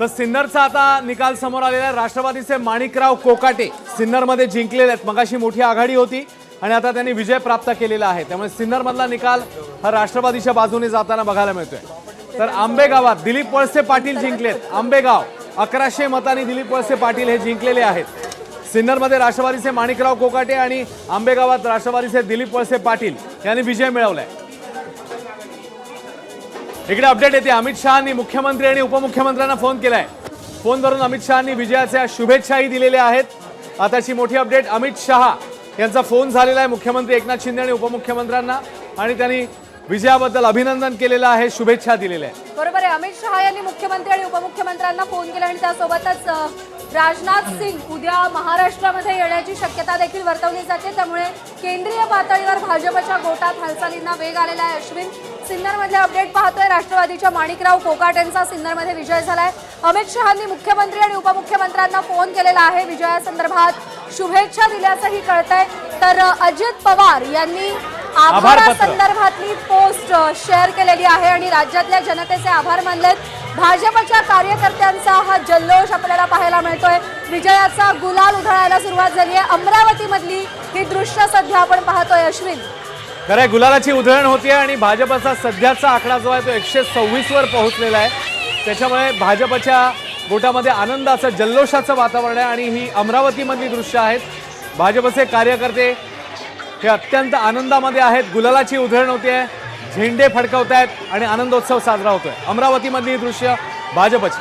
तर सिन्नरचा आता निकाल समोर आलेला आहे. राष्ट्रवादीचे माणिकराव कोकाटे सिन्नरमध्ये जिंकलेले आहेत. मगाशी मोठी आघाडी होती आणि आता त्यांनी विजय प्राप्त केलेला आहे. त्यामुळे सिन्नरमधला निकाल हा राष्ट्रवादीच्या बाजूने जाताना बघायला मिळतोय. तर आंबेगावात दिलीप वळसे पाटील जिंकलेत. आंबेगाव अकराशे मतांनी दिलीप वळसे पाटील हे जिंकलेले आहेत. सिन्नरमध्ये राष्ट्रवादीचे माणिकराव कोकाटे आणि आंबेगावात राष्ट्रवादीचे दिलीप वळसे पाटील यांनी विजय मिळवलाय. इकडे अपडेट येते. अमित शहानी मुख्यमंत्री आणि उपमुख्यमंत्र्यांना फोन केलाय. फोनवरून अमित शहानी विजयाच्या शुभेच्छाही दिलेल्या आहेत. आताची मोठी अपडेट अमित शहा यांचा फोन झालेला आहे मुख्यमंत्री एकनाथ शिंदे आणि उपमुख्यमंत्र्यांना आणि त्यांनी विजयाबद्दल अभिनंदन केलेलं आहे शुभेच्छा दिलेल्या आहेत. बरोबर आहे. अमित शहा यांनी मुख्यमंत्री आणि उपमुख्यमंत्र्यांना फोन केला आणि त्यासोबतच राजनाथ सिंग उद्या महाराष्ट्रामध्ये येण्याची शक्यता देखील वर्तवली जाते. त्यामुळे केंद्रीय पातळीवर भाजपच्या गोटात हालचालींना वेग आलेला आहे. अश्विन सिन्नरमधले अपडेट पाहतोय. राष्ट्रवादीच्या माणिकराव कोकाट यांचा सिन्नरमध्ये विजय झालाय. अमित शहांनी मुख्यमंत्री आणि उपमुख्यमंत्र्यांना फोन केलेला आहे विजयासंदर्भात. शुभेच्छा दिल्याचंही कळतंय. तर अजित पवार यांनी. आभारासंदर्भातली पोस्ट शेअर केलेली आहे आणि राज्यातल्या जनतेचे आभार मानलेत. भाजपच्या कार्यकर्त्यांचा हा जल्लोष आपल्याला पाहायला मिळतोय. विजयाचा गुलाल उधळायला सुरुवात झाली आहे. अमरावतीमधली ही दृश्य सध्या आपण पाहतोय अश्विन. खरं आहे, गुलालाची उधळण होती आणि भाजपचा सध्याचा आकडा जो आहे तो एकशे सव्वीस वर पोहोचलेला आहे. त्याच्यामुळे भाजपच्या गोटामध्ये आनंदाचं जल्लोषाचं वातावरण आहे आणि ही अमरावतीमधली दृश्य आहेत. भाजपचे कार्यकर्ते हे अत्यंत आनंदामध्ये आहेत. गुलालाची उधळण होती आहे झेंडे फडकवत आहेत आणि आनंदोत्सव साजरा होतोय. अमरावतीमधली ही दृश्य भाजपची.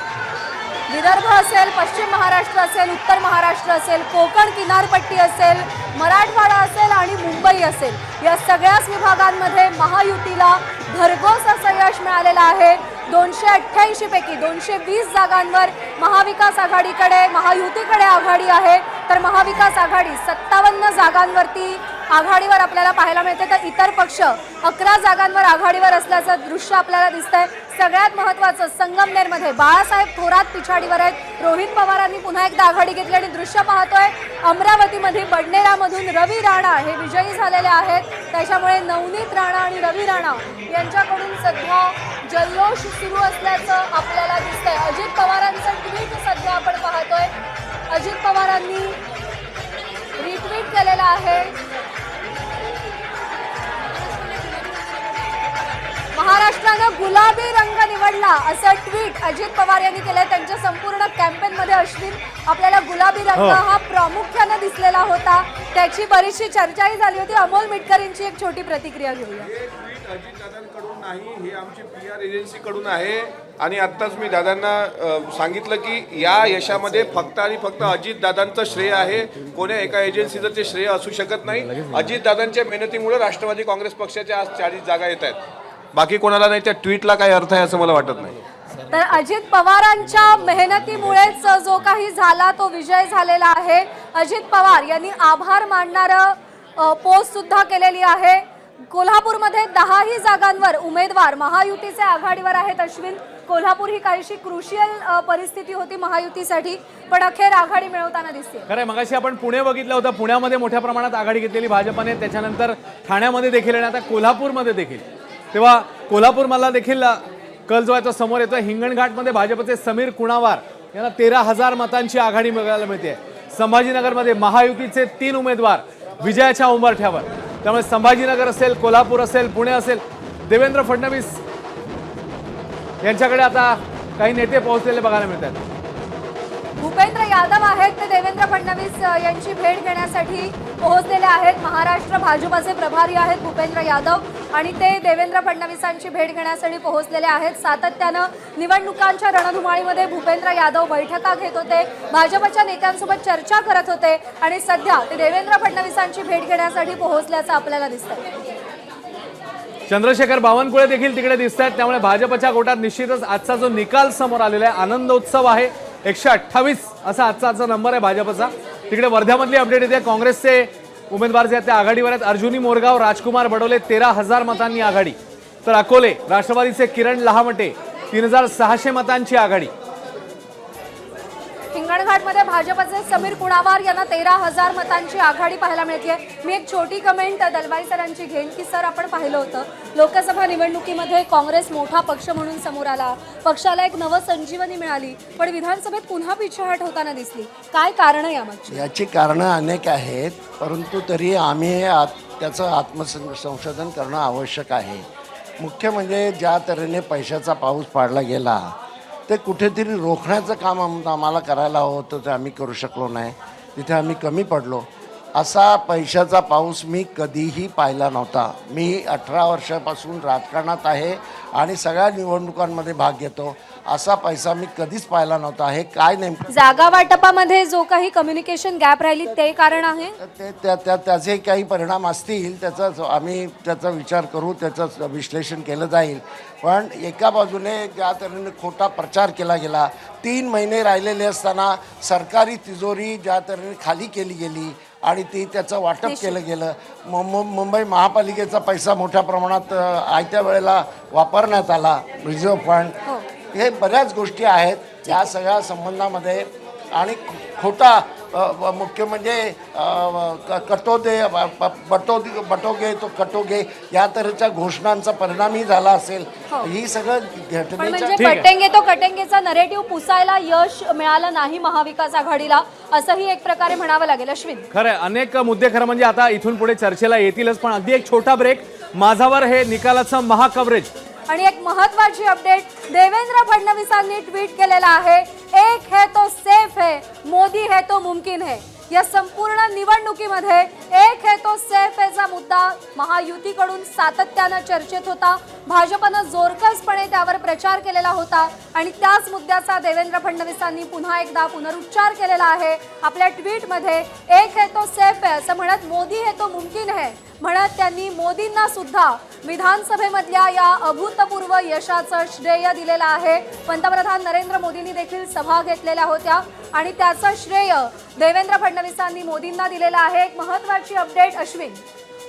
विदर्भ असेल पश्चिम महाराष्ट्र असेल उत्तर महाराष्ट्र असेल कोकण किनारपट्टी असेल मराठवाडा असेल आणि मुंबई असेल या सगळ्याच विभागांमध्ये महायुतीला भरघोस असं यश मिळालेलं आहे. दोनशे अठ्ठ्याऐंशी पैकी दोनशे वीस जागांवर महाविकास आघाडीकडे महायुतीकडे आघाडी आहे. तर महाविकास आघाडी सत्तावन्न जागांवरती आघाडीवर आपल्याला पाहायला मिळते. तर इतर पक्ष अकरा जागांवर आघाडीवर असल्याचं दृश्य आपल्याला दिसतंय. सगळ्यात महत्वाचं संगमनेरमध्ये बाळासाहेब थोरात पिछाडीवर आहेत. रोहित पवारांनी पुन्हा एकदा आघाडी घेतली आणि दृश्य पाहतोय अमरावतीमध्ये बडनेरामधून रवी राणा हे विजयी झालेले आहेत. त्याच्यामुळे नवनीत राणा आणि रवी राणा यांच्याकडून सध्या जल्लोष सुरू असल्याचं आपल्याला दिसतंय. अजित पवारांचं ट्विट सध्या आपण पाहतोय. अजित पवारांनी केलेला आहे. महाराष्ट्रानं गुलाबी रंग निवडला असं ट्विट अजित पवार यांनी केलंय. त्यांच्या संपूर्ण कॅम्पेन मध्ये अश्विन आपल्याला गुलाबी रंग हो. हा प्रामुख्यानं दिसलेला होता. त्याची बरीचशी चर्चाही झाली होती. अमोल मिटकरींची एक छोटी प्रतिक्रिया घेऊया. हे ट्विट अजितदादांकडून नाही हे आमची पी आर एजन्सीकडून आहे. आणि आत्ताच मी दादांना सांगितलं की या यशामध्ये फक्त आणि फक्त अजितदादांचं श्रेय आहे. कोण्या एका एजन्सीचं ते श्रेय असू शकत नाही. अजितदादांच्या मेहनतीमुळे राष्ट्रवादी काँग्रेस पक्षाच्या आज चाळीस जागा येत आहेत. बाकी कोणाला नाही त्या ट्विटला काय अर्थ आहे असं मला वाटत नाही. तर अजित पवारांच्या मेहनतीमुळेच जो काही झाला तो विजय झालेला आहे. अजित पवार यांनी आभार मानणारं पोस्ट सुद्धा केलेली आहे. कोल्हापूरमध्ये दहाही जागांवर उमेदवार महायुतीचे आघाडीवर आहेत अश्विन. कोल्हापूर ही काहीशी क्रुशियल परिस्थिती होती महायुतीसाठी पण अखेर आघाडी मिळवताना दिसते. खरं आहे मगाशी आपण पुणे बघितलं होतं. पुण्यामध्ये मोठ्या प्रमाणात आघाडी घेतलेली भाजपने. त्याच्यानंतर ठाण्यामध्ये देखील आणि आता कोल्हापूरमध्ये देखील. तेव्हा कोल्हापूर मला देखील कल जो आहे तो समोर येतोय. हिंगणघाटमध्ये भाजपचे समीर कुणावार यांना तेरा हजार मतांची आघाडी बघायला मिळते. संभाजीनगरमध्ये महायुतीचे तीन उमेदवार विजयाच्या उंबरठ्यावर त्यामुळे संभाजीनगर असेल कोल्हापूर असेल पुणे असेल देवेंद्र फडणवीस यांच्याकडे आता काही नेते पोहोचलेले बघायला मिळतात. यादव आहेत ते देवेंद्र फडणवीस यांची भेट घेण्यासाठी पोहोचलेले आहेत. महाराष्ट्र भाजपाचे प्रभारी आहेत भूपेंद्र यादव आणि ते देवेंद्र फडणवीसांची भेट घेण्यासाठी पोहोचलेले आहेत. सातत्यानं निवडणुकांच्या रणधुमाळीमध्ये भूपेंद्र यादव बैठका घेत होते. भाजपच्या नेत्यांसोबत चर्चा करत होते आणि सध्या ते देवेंद्र फडणवीसांची भेट घेण्यासाठी पोहोचल्याचं आपल्याला दिसतंय. चंद्रशेखर बावनकुळे देखील तिकडे दिसत आहेत त्यामुळे भाजपच्या गोटात निश्चितच आजचा जो निकाल समोर आलेला आहे आनंदोत्सव आहे. एकशे अठ्ठावीस असा आजचा आजचा नंबर आहे भाजपचा. तिकडे वर्ध्यामधली अपडेट येते. काँग्रेसचे उमेदवार जे आहेत ते आघाडीवर आहेत. अर्जुनी मोरगाव राजकुमार बडोले तेरा हजार मतांनी आघाडी. तर अकोले राष्ट्रवादीचे किरण लहामटे तीन हजार सहाशे मतांची आघाडी. हिंगणघाट भाजपचे समीर कुणावार यांना तेरा हजार मतांची आघाडी पाहायला मिळते मी एक छोटी कमेंट दलवाई सरांची घेईन की सर आपण पाहिलं होतं. लोकसभा निवडणुकीमध्ये काँग्रेस मोठा पक्ष म्हणून समोर आला. पक्षाला एक नवं संजीवनी मिळाली पण विधानसभेत पुन्हा पिछाहट होताना दिसली. काय कारणं यामागची? याची कारणं अनेक आहेत परंतु तरी आम्ही आत त्याचं आत्मसं संशोधन करणं आवश्यक आहे. मुख्य म्हणजे ज्या तऱ्हेने पैशाचा पाऊस पाडला गेला ते कुठेतरी रोखण्याचं काम आम- आम्हाला करायला हवं होतं ते आम्ही करू शकलो नाही. तिथे आम्ही कमी पडलो. असा पैशाचा पाऊस मी कधीही पाहिला नव्हता. मी अठरा वर्षापासून राजकारणात आहे आणि सगळ्या निवडणुकांमध्ये भाग घेतो. असा पैसा मी कधीच पाहिला नव्हता. हे काय नेमकं? जागा वाटपामध्ये जो काही कम्युनिकेशन गॅप राहिली ते कारण आहे? ते त्या त्या त्याचे काही परिणाम असतील त्याचा जो- आम्ही त्याचा विचार करू त्याचं विश्लेषण केलं जाईल. पण एका बाजूने ज्या तऱ्हेने खोटा प्रचार केला गेला तीन महिने राहिलेले असताना सरकारी तिजोरी ज्या तऱ्हेने खाली केली गेली आणि ती त्याचं वाटप केलं गेलं. मु- मुंबई महापालिकेचा पैसा मोठ्या प्रमाणात आयत्या वेळेला वापरण्यात आला रिझर्व्ह फंड हे. बऱ्याच गोष्टी आहेत. या सगळ्या संबंधामध्ये आणि खोटा मुख्य म्हणजे कटोदे बटोदी बटोगे तो कटोगे या तऱ्हेच्या घोषणांचा परिणामही झाला असेल. ही. सगळं पण घटनेच्या म्हणजे. कटेंगे तो कटेंगेचा नरेटिव्ह पुसायला यश मिळालं नाही महाविकास आघाडीला असंही एक प्रकारे म्हणावं लागेल. अश्विन. खरं अनेक मुद्दे खरं म्हणजे आता इथून पुढे चर्चेला येतीलच पण अगदी एक छोटा ब्रेक माझावर हे निकालाचं महाकव्हरेज. आणि एक महत्वाची अपडेट देवेंद्र फडणवीसांनी ट्विट केलेला आहे. एक है तो सेफ है मोदी है तो मुमकिन है। या संपूर्ण निवडणुकीमध्ये एक है तो सेफ याचा मुद्दा महायुतीकडून सातत्यानं चर्चेत होता. भाजपनं जोरकसपणे त्यावर प्रचार केलेला होता आणि त्याच मुद्द्याचा देवेंद्र फडणवीसांनी पुन्हा एकदा पुनरुच्चार केलेला आहे. आपल्या ट्विटमध्ये एक है तो सेफ है असं म्हणत मोदी हे तो मुमकिन है. म्हणत त्यांनी मोदींना सुद्धा विधानसभेमधल्या या अभूतपूर्व यशाचं श्रेय दिलेलं आहे. पंतप्रधान नरेंद्र मोदींनी देखील सभा घेतलेल्या होत्या आणि त्याचं श्रेय देवेंद्र फडणवीसांनी मोदींना दिलेलं आहे. एक महत्वाची अपडेट अश्विन.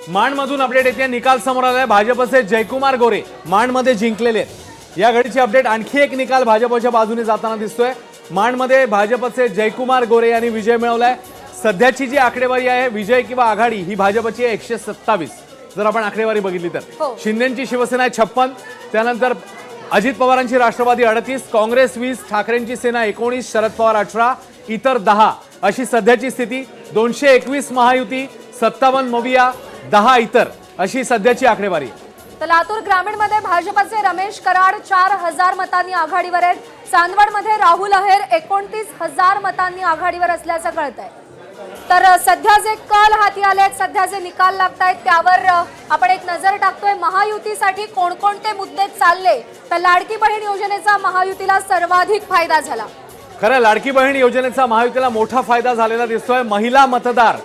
माणमधून अपडेट येते. निकाल समोर आलाय. भाजपचे जयकुमार गोरे माणमध्ये जिंकलेले या घडीची अपडेट आणखी एक निकाल भाजपच्या बाजूने जाताना दिसतोय. माणमध्ये भाजपचे जयकुमार गोरे यांनी विजय मिळवलाय. सध्याची जी आकडेवारी आहे विजय किंवा आघाडी ही भाजपची आहे एकशे सत्तावीस. जर आपण आकडेवारी बघितली तर. हो. शिंदेची शिवसेना आहे छप्पन. त्यानंतर अजित पवारांची राष्ट्रवादी अडतीस काँग्रेस वीस ठाकरेंची सेना एकोणीस शरद पवार अठरा इतर दहा. अशी सध्याची स्थिती. दोनशे एकवीस महायुती सत्तावन्न मोविया दहा इतर. अशी सध्याची आकडेवारी. तर लातूर ग्रामीणमध्ये भाजपचे रमेश कराड चार हजार मतांनी आघाडीवर आहेत. चांदवडमध्ये राहुल अहेर एकोणतीस हजार मतांनी आघाडीवर असल्याचं कळत आहे तर सध्या जे कल हाती आले आहेत सध्या जे निकाल लागत आहेत त्यावर आपण एक नजर टाकतोय. महायुतीसाठी कोणकोणते मुद्दे चालले? तर लाडकी बहीण योजनेचा महायुतीला सर्वाधिक फायदा झाला. खरं लाडकी बहीण योजनेचा महायुतीला मोठा फायदा झालेला दिसतोय. महिला मतदार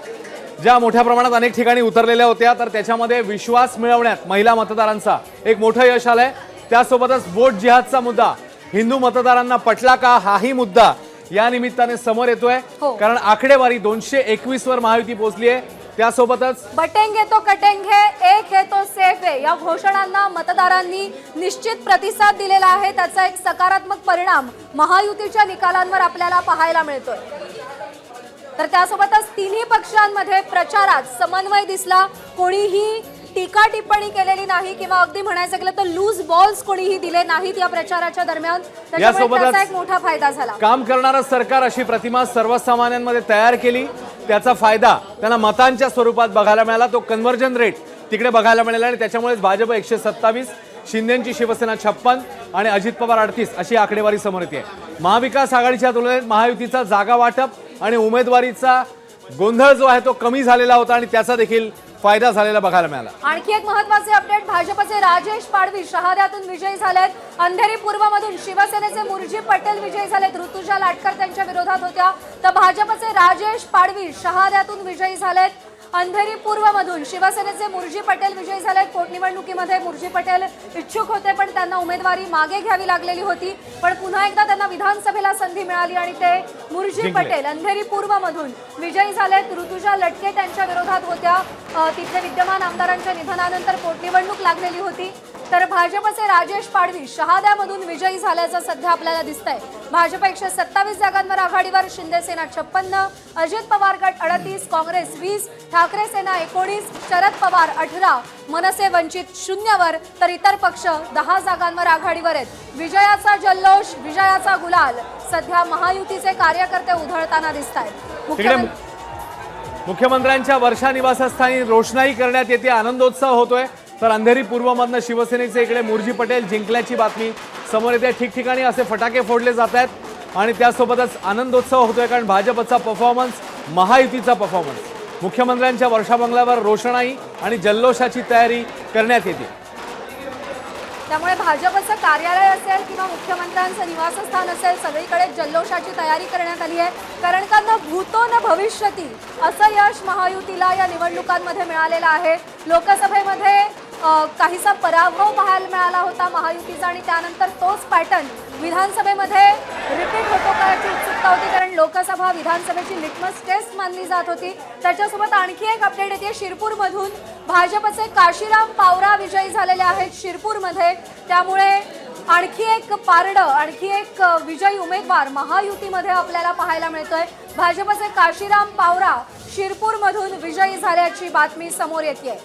ज्या मोठ्या प्रमाणात अनेक ठिकाणी उतरलेल्या होत्या तर त्याच्यामध्ये विश्वास मिळवण्यात महिला मतदारांचा एक मोठं यश आलंय. त्यासोबतच वोट जिहादचा मुद्दा. हिंदू मतदारांना पटला का हाही मुद्दा या निमित्ताने समोर येतोय. हो. कारण आकडेवारी दोनशे एकवीस वर महायुती पोहोचली आहे. त्यासोबतच बटेंगे तो कटेंगे एक है तो सेफ है या घोषणांना मतदारांनी निश्चित प्रतिसाद दिलेला आहे. त्याचा एक सकारात्मक परिणाम महायुतीच्या निकालांवर आपल्याला पाहायला मिळतोय. तर त्यासोबतच तिन्ही पक्षांमध्ये प्रचारात समन्वय दिसला. कोणीही टीका टिप्पणी केलेली नाही किंवा अगदी म्हणायचं गेलं तर लूज बॉल्स कोणीही दिले नाहीत या प्रचाराच्या दरम्यान. त्याच्यामुळे त्याचा एक मोठा फायदा झाला. काम करणारं सरकार अशी प्रतिमा सर्वसामान्यांमध्ये तयार केली. त्याचा फायदा त्यांना मतांच्या स्वरूपात बघायला मिळाला. तो कन्व्हर्जन रेट तिकडे बघायला मिळाला आणि त्याच्यामुळेच भाजप एकशे सत्तावीस शिंदेची शिवसेना छप्पन आणि अजित पवार अडतीस अशी आकडेवारी समोर येते. महाविकास आघाडीच्या तुलनेत महायुतीचा जागा वाटप आणि उमेदवारीचा गोंधळ जो आहे तो कमी झालेला होता आणि त्याचा देखील फायदा झालेला बघायला मिळाला. आणखी एक महत्त्वाचे अपडेट भाजपचे राजेश पाडवी शहाद्यातून विजयी झालेत. अंधेरी पूर्वमधून शिवसेनेचे मुरजी पटेल विजयी झालेत. ऋतुजा लाटकर त्यांच्या विरोधात होत्या. तर भाजपचे राजेश पाडवी शहाद्यातून विजयी झालेत. अंधेरी पूर्वमधून शिवसेनेचे मुरजी पटेल विजयी झालेत. पोटनिवडणुकीमध्ये मुरजी पटेल इच्छुक होते पण त्यांना उमेदवारी मागे घ्यावी लागलेली होती. पण पुन्हा एकदा त्यांना विधानसभेला संधी मिळाली आणि ते मुरजी. पटेल अंधेरी पूर्वमधून विजयी झालेत. ऋतुजा लटके त्यांच्या विरोधात होत्या. तिथले विद्यमान आमदारांच्या निधनानंतर पोटनिवडणूक लागलेली होती. तर भाजपचे राजेश पाडवी शहाद्यामधून विजयी झाल्याचं सध्या आपल्याला दिसतंय. भाजप एकशे सत्तावीस जागांवर आघाडीवर शिंदे सेना छप्पन्न अजित पवार गट अडतीस काँग्रेस वीस ठाकरे सेना एकोणीस शरद पवार अठरा मनसे वंचित शून्यवर तर इतर पक्ष दहा जागांवर आघाडीवर आहेत. विजयाचा जल्लोष विजयाचा गुलाल सध्या महायुतीचे कार्यकर्ते उधळताना दिसत आहेत मुख्यमंत्र्यांच्या वर्षा निवासस्थानी रोषणाई करण्यात येते आनंदोत्सव होतोय. तर अंधेरी पूर्वमधनं शिवसेनेचे इकडे मुरजी पटेल जिंकल्याची बातमी. समोर येते ठिकठिकाणी असे फटाके फोडले जात आहेत आणि त्यासोबतच आनंदोत्सव होतोय कारण भाजपचा परफॉर्मन्स महायुतीचा परफॉर्मन्स मुख्यमंत्र्यांच्या वर्षाबंगल्यावर रोषणाई आणि जल्लोषाची तयारी करण्यात येते. त्यामुळे भाजपचं कार्यालय असेल किंवा मुख्यमंत्र्यांचं निवासस्थान असेल सगळीकडे जल्लोषाची तयारी करण्यात आली आहे. कारण का न भूतो न भविष्यती असं यश महायुतीला या निवडणुकांमध्ये मिळालेलं आहे. लोकसभेमध्ये काहीसा पराभव पाहायला मिळाला होता महायुतीचा आणि त्यानंतर तोच पॅटर्न विधानसभेमध्ये रिपीट होतो का याची उत्सुकता होती कारण लोकसभा विधानसभेची लिटमस टेस्ट मानली जात होती. त्याच्यासोबत आणखी एक अपडेट येते शिरपूरमधून भाजपचे काशीराम पावरा विजयी झालेले आहेत शिरपूरमध्ये. त्यामुळे आणखी एक पारडं आणखी एक विजयी उमेदवार महायुतीमध्ये आपल्याला पाहायला मिळतोय. भाजपचे काशीराम पावरा शिरपूरमधून विजयी झाल्याची बातमी समोर येते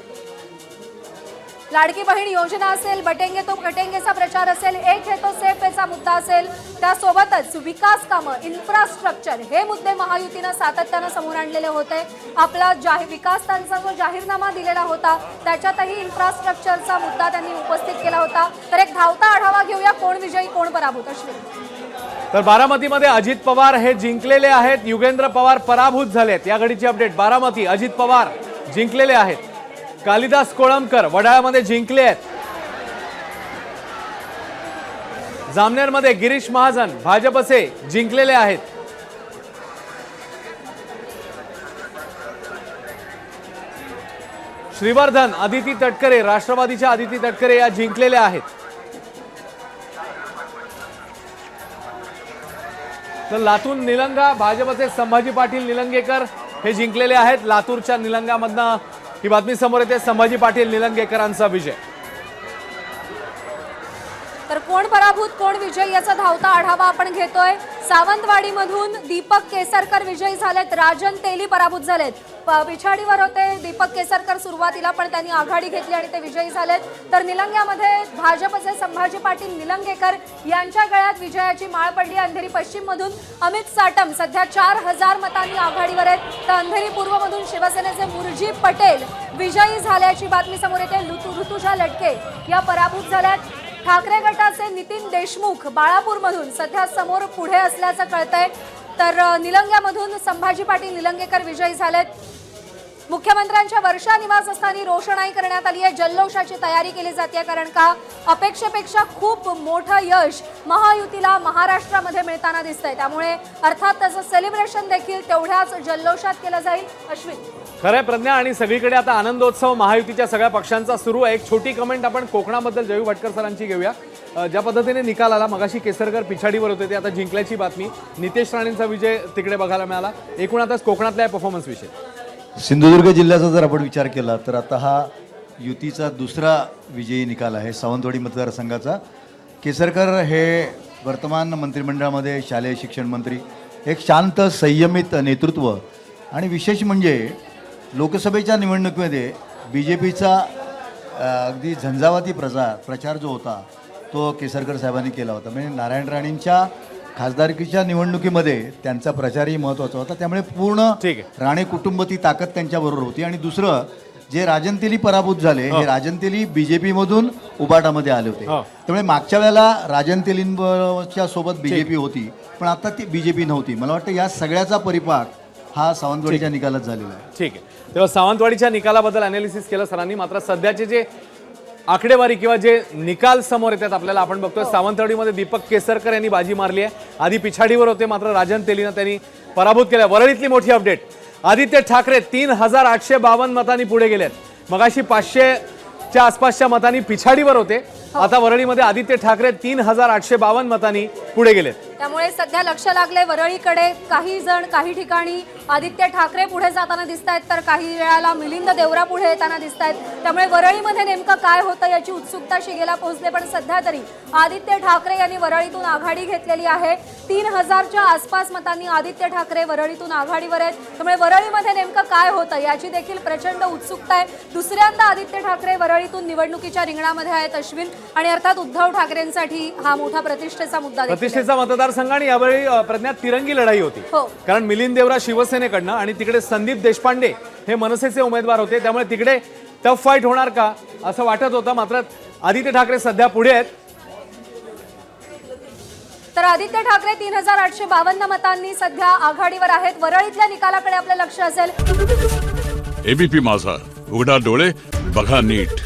लाडकी बहीण योजना असेल बटेंगे तो कटेंगेचा प्रचार असेल एक हे तो सेफ याचा मुद्दा असेल त्यासोबतच विकास कामं इन्फ्रास्ट्रक्चर हे मुद्दे महायुतीनं सातत्यानं समोर आणलेले होते. आपला जाहीर विकास त्यांचा जो जाहीरनामा दिलेला होता त्याच्यातही इन्फ्रास्ट्रक्चरचा मुद्दा त्यांनी उपस्थित केला होता. तर एक धावता आढावा घेऊया कोण विजयी कोण पराभूत अश्विन. तर बारामतीमध्ये अजित पवार हे जिंकलेले आहेत. युगेंद्र पवार पराभूत झालेत. या घडीची अपडेट बारामती अजित पवार जिंकलेले आहेत. कालिदास कोळंबकर वडाळ्यामध्ये जिंकले आहेत. जामनेरमध्ये गिरीश महाजन भाजपचे जिंकलेले आहेत. श्रीवर्धन आदिती तटकरे राष्ट्रवादीच्या आदिती तटकरे या जिंकलेल्या आहेत. तर लातूर निलंगा भाजपचे संभाजी पाटील निलंगेकर हे जिंकलेले आहेत. लातूरच्या निलंगामधनं ही बातमी समोर येते. संभाजी पाटील निलंगेकरांचा विजय. तर कोण पराभूत कोण विजय याचा धावता आढावा आपण घेतोय. सावंतवाडीमधून दीपक केसरकर विजयी झालेत. राजन तेली पराभूत झालेत. प- पिछाडीवर होते दीपक केसरकर सुरुवातीला पण त्यांनी आघाडी घेतली आणि ते विजयी झालेत. तर निलंग्यामध्ये भाजपचे संभाजी पाटील निलंगेकर यांच्या गळ्यात विजयाची माळ पडली. अंधेरी पश्चिममधून अमित साटम सध्या चार हजार मतांनी आघाडीवर आहेत. तर अंधेरी पूर्वमधून शिवसेनेचे मुरजी पटेल विजयी झाल्याची बातमी समोर येते. ऋतुजा लटके या पराभूत झाल्यात. ठाकरे गटाचे नितीन देशमुख बाळापूरमधून सध्या समोर पुढे असल्याचं कळतंय. तर निलंग्यामधून संभाजी पाटील निलंगेकर विजयी झालेत. मुख्यमंत्र्यांच्या वर्षा निवासस्थानी रोषणाई करण्यात आली आहे. जल्लोषाची तयारी केली जाते कारण का? अपेक्षेपेक्षा खूप मोठं यश महायुतीला महाराष्ट्रामध्ये मिळताना दिसतंय. त्यामुळे अर्थात त्याचं सेलिब्रेशन देखील तेवढ्याच जल्लोषात केलं जाईल. अश्विन. खरंय प्रज्ञा आणि सगळीकडे आता आनंदोत्सव महायुतीच्या सगळ्या पक्षांचा सुरू आहे. एक छोटी कमेंट आपण कोकणाबद्दल जयू भटकर सरांची घेऊया. ज्या पद्धतीने निकाल आला मगाशी केसरकर पिछाडीवर होते ते आता जिंकल्याची बातमी. नितेश राणेंचा विजय तिकडे बघायला मिळाला. एकूण आता कोकणातल्या परफॉर्मन्स विषय. सिंधुदुर्ग जिल्ह्याचा जर आपण विचार केला तर आता हा युतीचा दुसरा विजयी निकाल आहे सावंतवाडी मतदारसंघाचा. केसरकर हे वर्तमान मंत्रिमंडळामध्ये शालेय शिक्षण मंत्री एक शांत संयमित नेतृत्व. आणि विशेष म्हणजे लोकसभेच्या निवडणुकीमध्ये बी जे पीचा अगदी झंझावाती प्रचार प्रचार जो होता तो केसरकर साहेबांनी केला होता. म्हणजे नारायण राणेंच्या खासदारकीच्या निवडणुकीमध्ये त्यांचा प्रचारही महत्त्वाचा होता. त्यामुळे पूर्ण ठीक आहे. राणे कुटुंब ती ताकद त्यांच्याबरोबर होती. आणि दुसरं जे राजन तेली पराभूत झाले हे. राजन तेली बीजेपी मधून उबाटामध्ये आले होते. हो. त्यामुळे मागच्या वेळेला राजन तेलींच्या सोबत बीजेपी होती पण आता ती बीजेपी नव्हती. मला वाटतं या सगळ्याचा परिपाक हा सावंतवाडीच्या निकालात झालेला आहे. ठीक आहे. तेव्हा सावंतवाडीच्या निकालाबद्दल अनालिसिस केलं सरांनी. मात्र सध्याचे जे आकडेवारी किंवा जे निकाल समोर येतात आपल्याला आपण बघतोय सावंतवाडीमध्ये दीपक केसरकर यांनी बाजी मारली आहे. आधी पिछाडीवर होते मात्र राजन तेलीनं त्यांनी पराभूत केल्या वरळीतली मोठी अपडेट. आदित्य ठाकरे तीन हजार आठशे बावन्न मतांनी पुढे गेलेत. मगाशी पाचशेच्या आसपासच्या मतांनी पिछाडीवर होते. आता वरळीमध्ये आदित्य ठाकरे तीन हजार आठशे बावन्न मतांनी पुढे गेलेत. त्यामुळे सध्या लक्ष लागले वरळीकडे. काही जण काही ठिकाणी आदित्य ठाकरे पुढे जाताना दिसत आहेत तर काही वेळाला मिलिंद देवरा पुढे येताना दिसत आहेत त्यामुळे वरळीमध्ये नेमकं काय होतं याची उत्सुकता शिगेला पोहोचले पण सध्या तरी आदित्य ठाकरे यांनी वरळीतून आघाडी घेतलेली आहे. तीन हजारच्या आसपास मतांनी आदित्य ठाकरे वरळीतून आघाडीवर आहेत. त्यामुळे वरळीमध्ये नेमकं काय होतं याची देखील प्रचंड उत्सुकता आहे. दुसऱ्यांदा आदित्य ठाकरे वरळीतून निवडणुकीच्या रिंगणामध्ये आहेत अश्विन आणि अर्थात उद्धव ठाकरेंसाठी हा मोठा प्रतिष्ठेचा मुद्दा देखील प्रतिष्ठेचा मतदार आणि यावेळी प्रज्ञात तिरंगी लढाई होती. हो. कारण मिलिंद देवरा शिवसेनेकडनं आणि तिकडे संदीप देशपांडे हे मनसेचे उमेदवार होते. त्यामुळे तिकडे टफ फाईट होणार का असं वाटत होतं. मात्र आदित्य ठाकरे सध्या पुढे आहेत. तर आदित्य ठाकरे तीन हजार आठशे बावन्न मतांनी सध्या आघाडीवर आहेत. वरळीतल्या निकालाकडे आपलं लक्ष असेल. एबीपी माझा. उघडा डोळे बघा नीट.